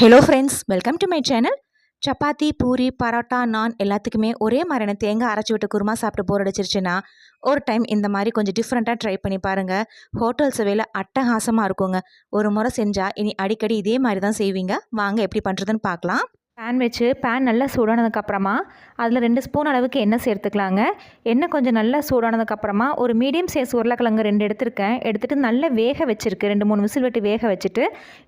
Hello friends welcome to my channel chapati puri parotta naan எல்லாத்துக்குமே ஒரே மாதிரியான தேங்காய் அரைச்சி விட்டு குருமா சாப்பிட்டு போர் அடிச்சிருச்சுன்னா ஒரு டைம் இந்த மாதிரி கொஞ்சம் டிஃப்ரெண்ட்டாக ட்ரை பண்ணி பாருங்கள் ஹோட்டல் சுவையில் அட்டகாசமாக இருக்குங்க. ஒரு முறை செஞ்சால் இனி அடிக்கடி இதே மாதிரி தான் செய்வீங்க. வாங்க எப்படி பண்ணுறதுன்னு பார்க்கலாம். பேன் வச்சு பேன் நல்லா சூடானதுக்கப்புறமா அதில் ரெண்டு ஸ்பூன் அளவுக்கு எண்ணெய் சேர்த்துக்கலாங்க. எண்ணெய் கொஞ்சம் நல்லா சூடானதுக்கப்புறமா ஒரு மீடியம் சைஸ் உருளைக்கிழங்கு ரெண்டு எடுத்திருக்கேன். எடுத்துகிட்டு நல்லா வேக வச்சுருக்கு. ரெண்டு மூணு விசில் விட்டு வேக வச்சுட்டு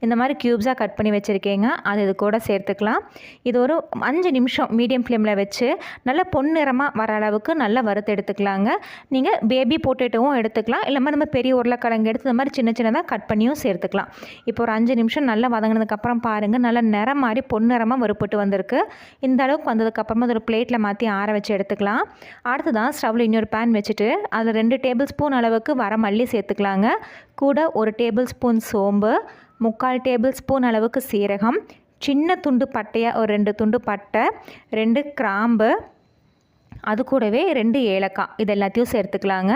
இந்த மாதிரி க்யூப்ஸாக கட் பண்ணி வச்சுருக்கேங்க. அது இது கூட சேர்த்துக்கலாம். இது ஒரு அஞ்சு நிமிஷம் மீடியம் ஃப்ளேமில் வச்சு நல்லா பொன்னிறமாக வர அளவுக்கு நல்லா வறுத்து எடுத்துக்கலாங்க. நீங்கள் பேபி பொட்டேட்டோவும் எடுத்துக்கலாம். இல்லை மாதிரி நம்ம பெரிய உருளைக்கிழங்கு எடுத்து இந்த மாதிரி சின்ன சின்னதாக கட் பண்ணியும் சேர்த்துக்கலாம். இப்போ ஒரு அஞ்சு நிமிஷம் நல்லா வதங்கினதுக்கப்புறம் பாருங்கள் நல்லா நிறம் மாதிரி பொன்னிறமாக போட்டு வந்திருக்கு. இந்த அளவுக்கு வந்ததுக்கப்புறமா அதோட ஒரு பிளேட்டில் மாற்றி ஆற வச்சு எடுத்துக்கலாம். அடுத்ததான் ஸ்டவ்வில் இன்னொரு பேன் வச்சுட்டு அதில் ரெண்டு டேபிள் ஸ்பூன் அளவுக்கு வர மல்லி சேர்த்துக்கலாங்க. கூட ஒரு டேபிள் ஸ்பூன் சோம்பு முக்கால் டேபிள் ஸ்பூன் அளவுக்கு சீரகம் சின்ன துண்டு பட்டையாக ஒரு ரெண்டு துண்டு பட்டை ரெண்டு கிராம்பு அது கூடவே ரெண்டு ஏலக்காய். இது எல்லாத்தையும் சேர்த்துக்கலாங்க.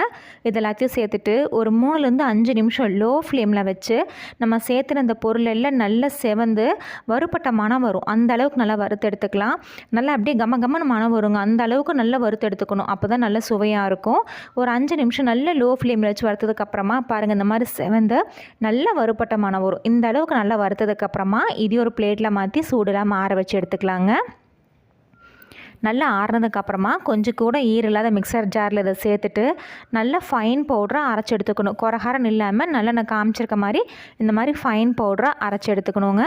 இது எல்லாத்தையும் சேர்த்துட்டு ஒரு மூணுலேருந்து அஞ்சு நிமிஷம் லோ ஃப்ளேமில் வச்சு நம்ம சேர்த்துன அந்த பொருள் எல்லாம் நல்லா செவந்து வறுப்பட்ட மனம் வரும். அந்த அளவுக்கு நல்லா வறுத்து எடுத்துக்கலாம். நல்லா அப்படியே கம கமன்னு மனம் வருங்க. அந்த அளவுக்கு நல்லா வறுத்து எடுத்துக்கணும். அப்போ தான் நல்ல சுவையாக இருக்கும். ஒரு அஞ்சு நிமிஷம் நல்ல லோ ஃப்ளேமில் வச்சு வறுத்ததுக்கப்புறமா பாருங்கள் இந்த மாதிரி செவந்து நல்லா வறுப்பட்ட மனம் வரும். இந்த அளவுக்கு நல்லா வறுத்ததுக்கப்புறமா இது ஒரு பிளேட்டில் மாற்றி சூடெல்லாம் மாற வச்சு எடுத்துக்கலாங்க. நல்லா ஆறுனதுக்கப்புறமா கொஞ்சம் கூட ஈர் இல்லாத மிக்சர் ஜாரில் இதை சேர்த்துட்டு நல்லா ஃபைன் பவுடராக அரைச்சி எடுத்துக்கணும். குறகாரம் இல்லாமல் நல்லா நான் காமிச்சிருக்க மாதிரி இந்த மாதிரி ஃபைன் பவுடராக அரைச்சி எடுத்துக்கணுங்க.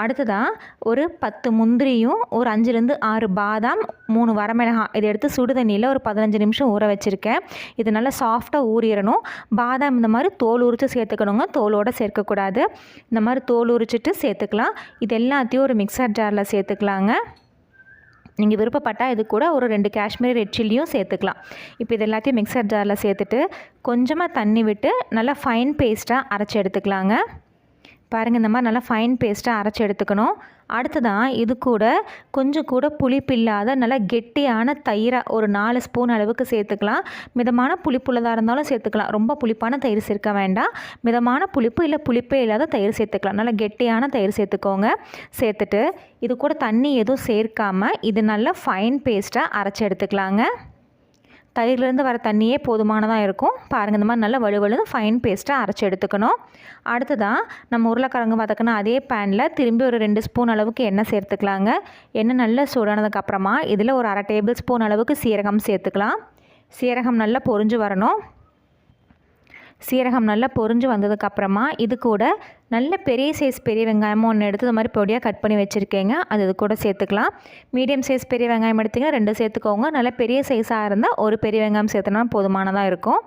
அடுத்ததாக ஒரு பத்து முந்திரியும் ஒரு அஞ்சுலேருந்து ஆறு பாதாம் மூணு வரமிளகாய் இதை எடுத்து சுடு தண்ணியில் ஒரு பதினஞ்சு நிமிஷம் ஊற வச்சுருக்கேன். இது நல்லா சாஃப்டாக ஊறிடணும். பாதாம் இந்த மாதிரி தோல் உரித்து சேர்த்துக்கணுங்க. தோலோடு சேர்க்கக்கூடாது. இந்த மாதிரி தோல் உரிச்சிட்டு சேர்த்துக்கலாம். இது எல்லாத்தையும் ஒரு மிக்சர் ஜாரில் சேர்த்துக்கலாங்க. நீங்கள் விருப்பப்பட்டால் இது கூட ஒரு ரெண்டு காஷ்மீரி ரெட் சில்லியும் சேர்த்துக்கலாம். இப்போ இது எல்லாத்தையும் மிக்சர் ஜாரில் சேர்த்துட்டு கொஞ்சமாக தண்ணி விட்டு நல்லா ஃபைன் பேஸ்ட்டாக அரைச்சி எடுத்துக்கலாங்க. பாருங்கள் இந்த மாதிரி நல்லா ஃபைன் பேஸ்ட்டாக அரைச்சி எடுத்துக்கணும். அடுத்ததான் இது கூட கொஞ்சம் கூட புளிப்பு இல்லாத நல்லா கெட்டியான தயிரை ஒரு நாலு ஸ்பூன் அளவுக்கு சேர்த்துக்கலாம். மிதமான புளிப்புள்ளதாக இருந்தாலும் சேர்த்துக்கலாம். ரொம்ப புளிப்பான தயிர் சேர்க்க வேண்டாம். மிதமான புளிப்பு இல்லை புளிப்பே இல்லாத தயிர் சேர்த்துக்கலாம். நல்லா கெட்டியான தயிர் சேர்த்துக்கோங்க. சேர்த்துட்டு இது கூட தண்ணி எதுவும் சேர்க்காமல் இது நல்லா ஃபைன் பேஸ்ட்டாக அரைச்சி எடுத்துக்கலாங்க. தயிர்லேருந்து வர தண்ணியே போதுமானதாக இருக்கும். பாருங்கள் இந்த மாதிரி நல்லா வலுவலுன்னு ஃபைன் பேஸ்ட்டாக அரைச்சி எடுத்துக்கணும். அடுத்ததாக நம்ம உருளைக்கிழங்கு வதக்கின அதே பேனில் திரும்பி ஒரு ரெண்டு ஸ்பூன் அளவுக்கு எண்ணெய் சேர்த்துக்கலாங்க. எண்ணெய் நல்லா சூடானதுக்கப்புறமா இதில் ஒரு அரை டேபிள் ஸ்பூன் அளவுக்கு சீரகம் சேர்த்துக்கலாம். சீரகம் நல்லா பொரிஞ்சு வரணும். சீரகம் நல்லா பொரிஞ்சு வந்ததுக்கப்புறமா இது கூட நல்ல பெரிய சைஸ் பெரிய வெங்காயமும் ஒன்று எடுத்து இது மாதிரி பொடியாக கட் பண்ணி வச்சுருக்கேங்க. அது இது கூட சேர்த்துக்கலாம். மீடியம் சைஸ் பெரிய வெங்காயம் எடுத்திங்கன்னா ரெண்டு சேர்த்துக்கோங்க. நல்ல பெரிய சைஸாக இருந்தால் ஒரு பெரிய வெங்காயம் சேர்த்துனா போதுமானதாக இருக்கும்.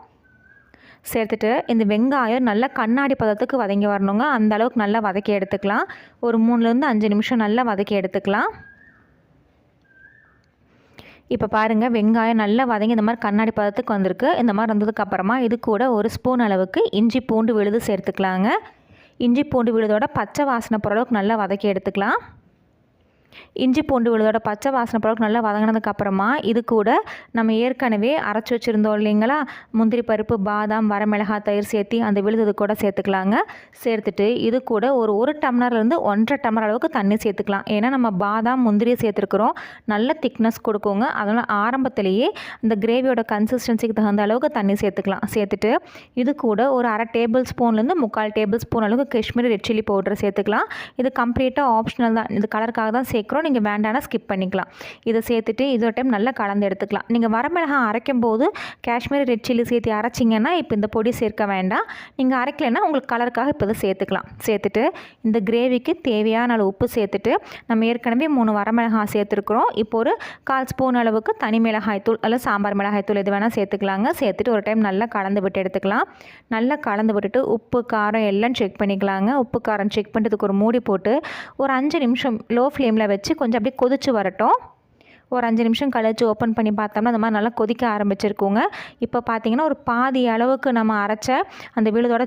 சேர்த்துட்டு இந்த வெங்காயம் நல்லா கண்ணாடி பதத்துக்கு வதங்கி வரணுங்க. அந்த அளவுக்கு நல்லா வதக்கி எடுத்துக்கலாம். ஒரு மூணுலேருந்து அஞ்சு நிமிஷம் நல்லா வதக்கி எடுத்துக்கலாம். இப்போ பாருங்கள் வெங்காயம் நல்லா வதங்கி இந்த மாதிரி கண்ணாடி பதத்துக்கு வந்திருக்கு. இந்த மாதிரி வந்ததுக்கப்புறமா இது கூட ஒரு ஸ்பூன் அளவுக்கு இஞ்சி பூண்டு விழுது சேர்த்துக்கலாங்க. இஞ்சி பூண்டு விழுதோட பச்சை வாசனை போகிற அளவுக்கு நல்லா வதக்கி எடுத்துக்கலாம். இஞ்சி பூண்டு விழுதோட பச்சை வாசனை பழக்கம் நல்லா வதங்கினதுக்கப்புறமா இது கூட நம்ம ஏற்கனவே அரைச்சி வச்சுருந்தோம் இல்லைங்களா? முந்திரி பருப்பு பாதாம் வரமிளகாய் தயிர் சேர்த்து அந்த விழுது கூட சேர்த்துக்கலாங்க. சேர்த்துட்டு இது கூட ஒரு ஒரு டம்ளர்லேருந்து ஒன்றரை டம்ளர் அளவுக்கு தண்ணி சேர்த்துக்கலாம். ஏன்னா நம்ம பாதாம் முந்திரியை சேர்த்துருக்குறோம். நல்ல திக்னஸ் கொடுக்குங்க. அதனால் ஆரம்பத்திலேயே இந்த கிரேவியோட கன்சிஸ்டன்சிக்கு தகுந்த அளவுக்கு தண்ணி சேர்த்துக்கலாம். சேர்த்துட்டு இது கூட ஒரு அரை டேபிள் ஸ்பூன்லேருந்து முக்கால் டேபிள் ஸ்பூன் அளவுக்கு காஷ்மீரி ரெட் சில்லி பவுடர் சேர்த்துக்கலாம். இது கம்ப்ளீட்டாக ஆப்ஷனல் தான். இது கலருக்காக தான் சேர்க்குறோம் நீங்கள் வேண்டானா ஸ்கிப் பண்ணிக்கலாம். இதை சேர்த்துட்டு இது ஒரு டைம் நல்லா கலந்து எடுத்துக்கலாம். நீங்கள் வரமிளகாய் அரைக்கும் போது காஷ்மீரி ரெட் சில்லி சேர்த்து அரைச்சிங்கன்னா இப்போ இந்த பொடி சேர்க்க வேண்டாம். நீங்கள் அரைக்கலைன்னா உங்களுக்கு கலருக்காக இப்போ இதை சேர்த்துக்கலாம். சேர்த்துட்டு இந்த கிரேவிக்கு தேவையான அளவு உப்பு சேர்த்துட்டு நம்ம ஏற்கனவே மூணு வரமிளகாய் சேர்த்துருக்குறோம். இப்போ ஒரு கால் ஸ்பூன் அளவுக்கு தனி மிளகாய் தூள் அல்லது சாம்பார் மிளகாய் தூள் எது வேணால் சேர்த்துக்கலாங்க. சேர்த்துட்டு ஒரு டைம் நல்லா கலந்து விட்டு எடுத்துக்கலாம். நல்லா கலந்து விட்டுட்டு உப்பு காரம் எல்லாம் செக் பண்ணிக்கலாங்க. உப்பு காரம் செக் பண்ணுறதுக்கு ஒரு மூடி போட்டு ஒரு அஞ்சு நிமிஷம் லோ ஃப்ளேமில் வச்சு கொஞ்சம் அப்படியே கொதிச்சு வரட்டும். ஒரு அஞ்சு நிமிஷம் கழிச்சு ஓப்பன் பண்ணி பார்த்தோம்னா அந்த மாதிரி நல்லா கொதிக்க ஆரம்பிச்சிருக்குங்க. இப்போ பார்த்தீங்கன்னா ஒரு பாதி அளவுக்கு நம்ம அரைச்ச அந்த விழுதோட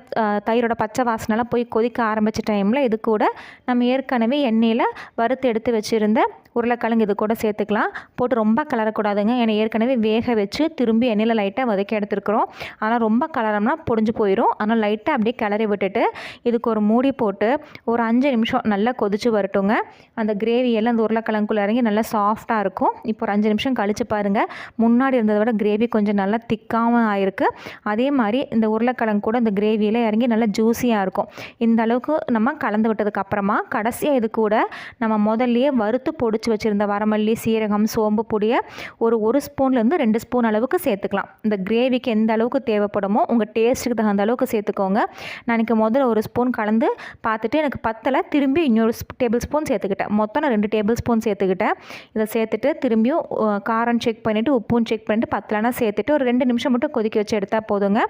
தயிரோட பச்சை வாசனைலாம் போய் கொதிக்க ஆரம்பித்த டைமில் இது கூட நம்ம ஏற்கனவே எண்ணெயில் வறுத்து எடுத்து வச்சுருந்த உருளைக்கிழங்கு இது கூட சேர்த்துக்கலாம். போட்டு ரொம்ப கலரக்கூடாதுங்க. ஏன்னா ஏற்கனவே வேக வச்சு திரும்பி எண்ணெயில் லைட்டாக வதக்கி எடுத்துருக்குறோம். ஆனால் ரொம்ப கலரம்னா பொடிஞ்சு போயிடும் ஆனால் லைட்டாக அப்படியே கிளறி விட்டுட்டு இதுக்கு ஒரு மூடி போட்டு ஒரு அஞ்சு நிமிஷம் நல்லா கொதிச்சு வரட்டுங்க. அந்த கிரேவி எல்லாம் அந்த உருளைக்கிழங்குக்குள்ளே இறங்கி நல்லா சாஃப்டாக இருக்கும். இப்போ ஒரு அஞ்சு நிமிஷம் கழிச்சு பாருங்கள் முன்னாடி இருந்ததை விட கிரேவி கொஞ்சம் நல்லா திக்காகவும் ஆயிருக்கு. அதே மாதிரி இந்த உருளைக்கிழங்கு கூட இந்த கிரேவியில் இறங்கி நல்லா ஜூஸியாக இருக்கும். இந்த அளவுக்கு நம்ம கலந்து விட்டதுக்கு அப்புறமா கடைசியாக இது கூட நம்ம முதல்லையே வறுத்து பொடிச்சு வச்சுருந்த வரமல்லி சீரகம் சோம்பு பொடியை ஒரு ஒரு ஸ்பூன்லேருந்து ரெண்டு ஸ்பூன் அளவுக்கு சேர்த்துக்கலாம். இந்த கிரேவிக்கு எந்த அளவுக்கு தேவைப்படுமோ உங்கள் டேஸ்ட்டுக்கு தகுந்த அளவுக்கு சேர்த்துக்கோங்க. நான் இன்னைக்கு முதல்ல ஒரு ஸ்பூன் கலந்து பார்த்துட்டு எனக்கு பத்தலை திரும்பி இன்னொரு டேபிள் ஸ்பூன் சேர்த்துக்கிட்டேன். மொத்தம் நான் ரெண்டு டேபிள் ஸ்பூன் சேர்த்துக்கிட்டேன். இதை சேர்த்துட்டு திரும்பியும் காரம் செக் பண்ணிவிட்டு உப்பும் செக் பண்ணிவிட்டு பத்தலைனா சேர்த்துட்டு ஒரு ரெண்டு நிமிஷம் மட்டும் கொதிக்க வச்சு எடுத்தால் போதுங்க.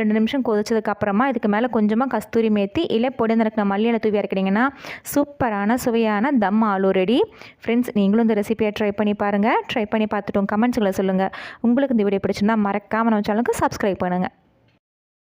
ரெண்டு நிமிஷம் கொதிச்சதுக்கப்புறமா இதுக்கு மேலே கொஞ்சமாக கஸ்தூரி மேத்தி இல்லை பொடி நான் மல்லியில் தூவி இறக்கிட்டிங்கன்னா சூப்பரான சுவையான dum aloo ready friends friends நீங்களும் இந்த ரெசிபியை ட்ரை பண்ணி பாருங்கள் ட்ரை பண்ணி பார்த்துட்டோம் கமெண்ட்ஸுங்களை சொல்லுங்கள் உங்களுக்கு இந்த வீடியோ பிடிச்சிருந்தா மறக்காமல் நம்ம சேனலுக்கு சப்ஸ்கிரைப் பண்ணுங்கள்